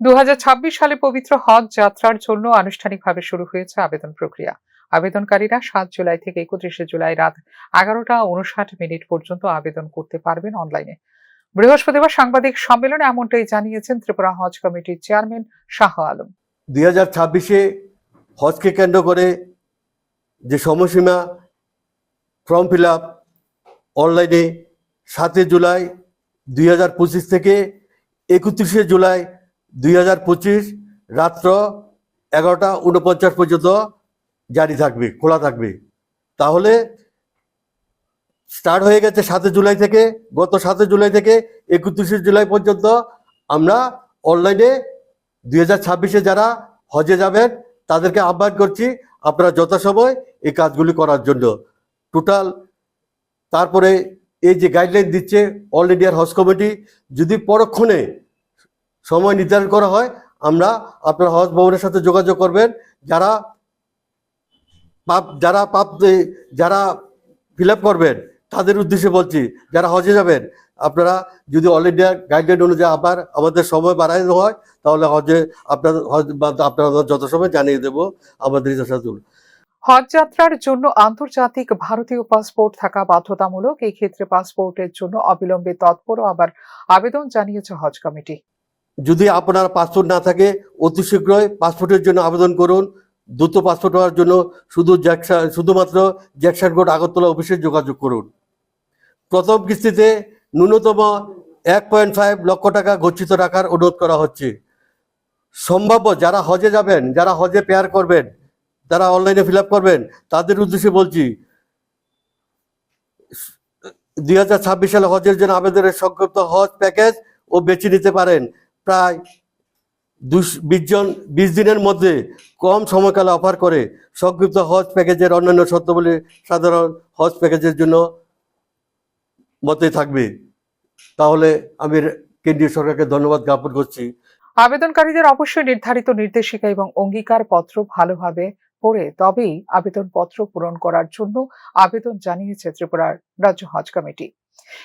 দুই হাজার ছাব্বিশ সালে পবিত্র হজ যাত্রার জন্য আনুষ্ঠানিকভাবে শুরু হয়েছে আবেদন প্রক্রিয়া। আবেদনকারীরা সাত জুলাই থেকে একত্রিশে জুলাই রাত এগারোটা উনষাট মিনিট পর্যন্ত আবেদন করতে পারবেন অনলাইনে। বৃহস্পতিবার সাংবাদিক সম্মেলনে এমনটাই জানিয়েছেন ত্রিপুরা হজ কমিটির চেয়ারম্যান শাহ আলম। দুই হাজার ছাব্বিশে হজকে কেন্দ্র করে যে সময়সীমা ফর্ম ফিল আপ অনলাইনে সাতই জুলাই দুই হাজার পঁচিশ থেকে একত্রিশে জুলাই দুই হাজার পঁচিশ রাত্র এগারোটা উনপঞ্চাশ পর্যন্ত জারি থাকবে, খোলা থাকবে। তাহলে স্টার্ট হয়ে গেছে সাতই জুলাই থেকে, গত সাতই জুলাই থেকে একত্রিশে জুলাই পর্যন্ত আমরা অনলাইনে দুই হাজার ছাব্বিশে যারা হজে যাবেন, তাদেরকে আহ্বান করছি, আপনারা যথাসময় এই কাজগুলি করার জন্য। টোটাল তারপরে এই যে গাইডলাইন দিচ্ছে অল ইন্ডিয়ার হজ কমিটি যদি পরক্ষণে সময় নির্ধারণ করা হয়, আমরা আপনার হজ ভবনের সাথে যোগাযোগ করবেন। যারা পাপ যারা পাপ যারা ফিল করবেন, তাদের উদ্দেশ্যে বলছি, যারা হজে যাবেন, আপনারা যদি অল ইন্ডিয়া গাইডলাইন অনুযায়ী আবার আমাদের সময় বাড়ানো হয়, তাহলে হজে আপনার, হজ আপনারা যত সময় জানিয়ে দেবো, আমাদের হজ যাত্রার জন্য আন্তর্জাতিক ভারতীয় পাসপোর্ট থাকা বাধ্যতামূলক, এই ক্ষেত্রে পাসপোর্টের জন্য অবিলম্বে তৎপর আবার আবেদন জানিয়েছে হজ কমিটি। যদি আপনার পাসপোর্ট না থাকে, অতি শীঘ্রই পাসপোর্টের জন্য আবেদন করুন। দ্রুত পাসপোর্ট হওয়ার জন্য শুধু জ্যাকসা শুধুমাত্র জ্যাকসান কোর্ট আগরতলা অফিসে যোগাযোগ করুন। প্রথম কিস্তিতে ন্যূনতম এক পয়েন্ট ফাইভ লক্ষ টাকা গচ্ছিত রাখার অনুরোধ করা হচ্ছে। সম্ভাব্য যারা হজে যাবেন, যারা হজে পেয়ার করবেন, যারা অনলাইনে ফিল করবেন, তাদের উদ্দেশ্যে বলছি, দুই হাজার ছাব্বিশ সালে হজের জন্য আবেদনের সংক্ষিপ্ত হজ প্যাকেজ ও বেছে নিতে পারেন। প্রায় দুশ জন, বিশ দিনের মধ্যে কম সময়কালে অফার করে সংক্ষিপ্ত হজ প্যাকেজের অন্যান্য শর্তাবলী সাধারণ হজ প্যাকেজের জন্য মতে থাকবে। তাহলে আমি কেন্দ্রীয় সরকারকে ধন্যবাদ জ্ঞাপন করছি। আবেদনকারীদের অবশ্যই নির্ধারিত নির্দেশিকা এবং অঙ্গীকার পত্র ভালোভাবে পড়ে তবেই আবেদনপত্র পূরণ করার জন্য আবেদন জানিয়েছে ত্রিপুরার রাজ্য হজ কমিটি।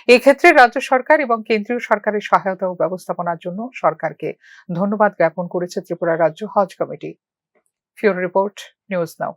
এক্ষেত্রে রাজ্য সরকার এবং কেন্দ্রীয় সরকারের সহায়তা ও ব্যবস্থাপনার জন্য সরকারকে ধন্যবাদ জ্ঞাপন করেছে ত্রিপুরা রাজ্য হজ কমিটি। ফিউর রিপোর্ট, নিউজ নাও।